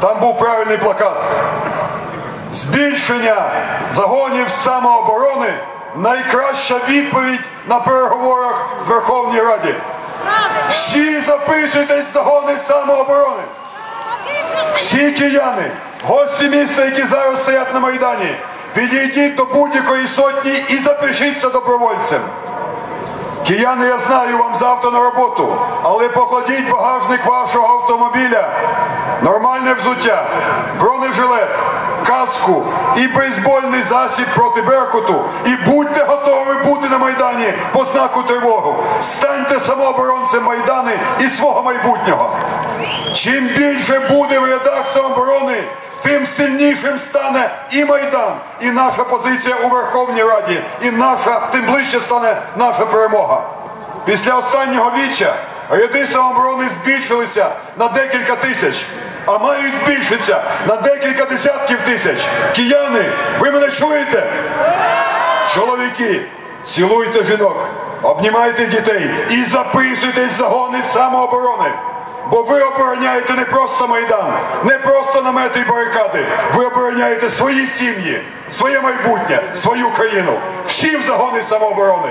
Там був правильний плакат. Збільшення загонів самооборони найкраща відповідь на переговорах з Верховній Раді. Всі записуйтесь в загони самооборони. Всі кияни, гості міста, які зараз стоять на Майдані, підійдіть до будь-якої сотні і запишіться добровольцем. Кияни, я знаю, вам завтра на роботу, але покладіть багажник вашого автомобіля, нормальне взуття, бронежилет, каску і бейсбольний засіб проти Беркуту. І будьте готові бути на Майдані по знаку тривоги. Станьте самооборонцем Майдани і свого майбутнього. Чим більше буде в рядах самооборони, тим сильнішим стане і Майдан, і наша позиція у Верховній Раді, і наша, тим ближче стане наша перемога. Після останнього віча ряди самооборони збільшилися на декілька тисяч, а мають збільшитися на декілька десятків тисяч. Кияни, ви мене чуєте? Чоловіки, цілуйте жінок, обнімайте дітей і записуйтесь в загони самооборони. Бо ви обороняєте не просто Майдан, не просто намети і барикади. Ви обороняєте свої сім'ї, своє майбутнє, свою країну. Всі загони самооборони.